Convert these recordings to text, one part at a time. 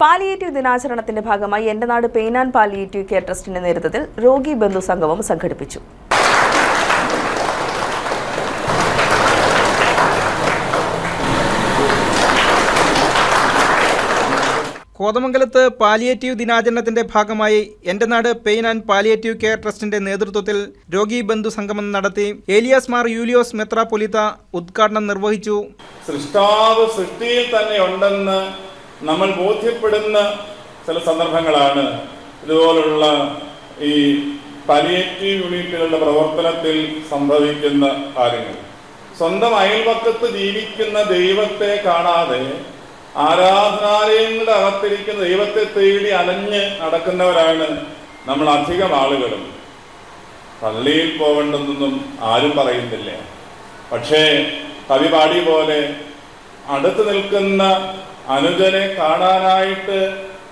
Palliative ദിനാചരണത്തിന്റെ ഭാഗമായി എന്റെ നാട് പെയിൻ ആൻഡ് പാലിയേറ്റീവ് കെയർ ട്രസ്റ്റിന്റെ നേതൃത്വത്തിൽ രോഗി ബന്ധു സംഗമം സംഘടിപ്പിച്ചു. കോതമംഗലത്ത് പാലിയേറ്റീവ് ദിനാചരണത്തിന്റെ ഭാഗമായി എന്റെ നാട് പെയിൻ ആൻഡ് പാലിയേറ്റീവ് കെയർ ട്രസ്റ്റിന്റെ നേതൃത്വത്തിൽ രോഗി ബന്ധു സംഗമം നടത്തി ഏലിയാസ് മാർ യൂലിയോസ് മെത്രാപൊലിത്ത ഉദ്ഘാടനം നിർവഹിച്ചു. സൃഷ്ടാവ് സൃഷ്ടിയിൽ തന്നെ ഉണ്ടെന്ന് നമ്മൾ ബോധ്യപ്പെടുന്ന ചില സന്ദർഭങ്ങളാണ്. ഇതുപോലുള്ള ഈ പലിയേറ്റീവ് യൂണിറ്റുകളുടെ പ്രവർത്തനത്തിൽ സംഭവിക്കുന്ന കാര്യങ്ങൾ. സ്വന്തം അയൽപക്കത്ത് ജീവിക്കുന്ന ദൈവത്തെ കാണാതെ ആരാധനാലയങ്ങളുടെ അകത്തിരിക്കുന്ന ദൈവത്തെ തേടി അലഞ്ഞ് നടക്കുന്നവരാണ് നമ്മൾ അധികം ആളുകളും. പള്ളിയിൽ പോകേണ്ടതെന്നും ആരും പറയുന്നില്ല. പക്ഷേ കവി പാടി പോലെ അടുത്ത് നിൽക്കുന്ന അനുജനെ കാണാനായിട്ട്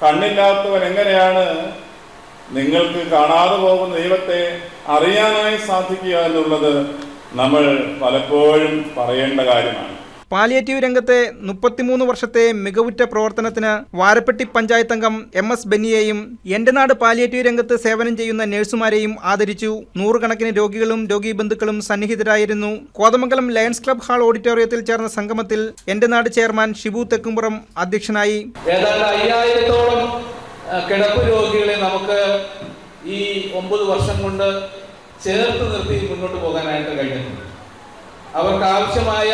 കണ്ണില്ലാത്തവൻ എങ്ങനെയാണ് നിങ്ങൾക്ക് കാണാതെ പോകുന്ന ദൈവത്തെ അറിയാനായി സാധിക്കുക എന്നുള്ളത് നമ്മൾ പലപ്പോഴും പറയേണ്ട കാര്യമാണ്. പാലിയേറ്റീവ് രംഗത്തെ മുപ്പത്തിമൂന്ന് വർഷത്തെ മികവുറ്റ പ്രവർത്തനത്തിന് വാരപ്പെട്ടി പഞ്ചായത്ത് അംഗം എം എസ് ബെന്നിയെയും എന്റെ നാട് പാലിയേറ്റീവ് രംഗത്ത് സേവനം ചെയ്യുന്ന നഴ്സുമാരെയും ആദരിച്ചു. നൂറുകണക്കിന് രോഗികളും രോഗീബന്ധുക്കളും സന്നിഹിതരായിരുന്നു. കോതമംഗലം ലയൺസ് ക്ലബ് ഹാൾ ഓഡിറ്റോറിയത്തിൽ ചേർന്ന സംഗമത്തിൽ എന്റെ നാട് ചെയർമാൻ ഷിബു തെക്കുംപുറം അധ്യക്ഷനായി. കിടപ്പ് രോഗികളെ നമുക്ക് ഈ ഒമ്പത് വർഷം കൊണ്ട് ചേർത്ത് നിർത്തി മുന്നോട്ട് പോകാനായിട്ട് കഴിഞ്ഞിട്ടുണ്ട്. അവർക്ക് ആവശ്യമായ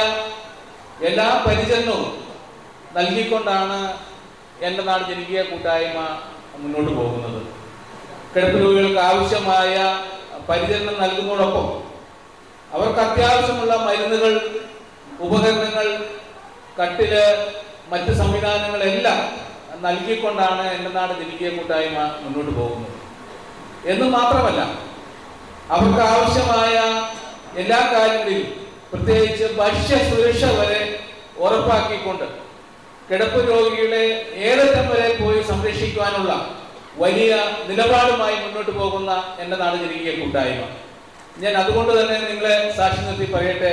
എല്ലാ പരിചരണവും നൽകിക്കൊണ്ടാണ് എന്റെ നാട് ജനകീയ കൂട്ടായ്മ മുന്നോട്ട് പോകുന്നത്. കിടപ്പ് രോഗികൾക്ക് ആവശ്യമായ പരിചരണം നൽകുന്നതോടൊപ്പം അവർക്ക് അത്യാവശ്യമുള്ള മരുന്നുകൾ ഉപകരണങ്ങൾ കട്ടിൽ മറ്റ് സംവിധാനങ്ങളെല്ലാം നൽകിക്കൊണ്ടാണ് എന്റെ നാട് ജനകീയ കൂട്ടായ്മ മുന്നോട്ട് പോകുന്നത്. എന്ന് മാത്രമല്ല അവർക്ക് ആവശ്യമായ എല്ലാ കാര്യങ്ങളിലും പ്രത്യേകിച്ച് ഭക്ഷ്യ സുരക്ഷ വരെ ഉറപ്പാക്കിക്കൊണ്ട് കിടപ്പ് രോഗികളെ ഏതറ്റം വരെ പോയി സംരക്ഷിക്കുവാനുള്ള വലിയ നിലപാടുമായി മുന്നോട്ട് പോകുന്ന എന്റെ നാട് ജനകീയ കൂട്ടായ്മ. ഞാൻ അതുകൊണ്ട് തന്നെ നിങ്ങളെ സാക്ഷി നിർത്തി പറയട്ടെ.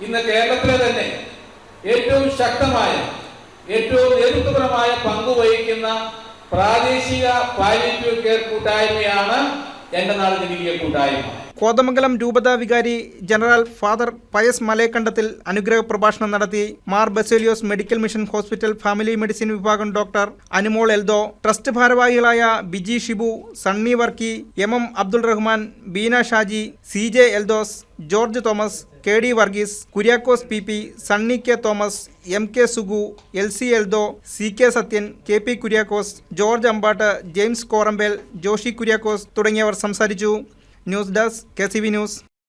ഇന്ന് കേരളത്തിലെ തന്നെ ഏറ്റവും ശക്തമായ ഏറ്റവും നേതൃത്വപരമായ പങ്കുവഹിക്കുന്ന പ്രാദേശിക പാലിറ്റീവ് കെയർ കൂട്ടായ്മയാണ് കൂട്ടായ്മ. കോതമംഗലം രൂപതാ വികാരി ജനറൽ ഫാദർ പയസ് മലയക്കണ്ടത്തിൽ അനുഗ്രഹ പ്രഭാഷണം നടത്തി Mar Baselios medical mission hospital family medicine വിഭാഗം ഡോക്ടർ അനുമോൾ എൽദോ ട്രസ്റ്റ് ഭാരവാഹികളായ Biji Shibu Sunny Varkey M M Abdul Rahman Beena Shaji C J Eldhose George Thomas K D Varghese Kuriakose P P Sunny K Thomas M K Sugu L C Eldho C K Sathyan K P Kuriakose George Ambatt James Korambel Joshi Kuriakose തുടങ്ങിയവർ സംസാരിച്ചു. News desk K C V news.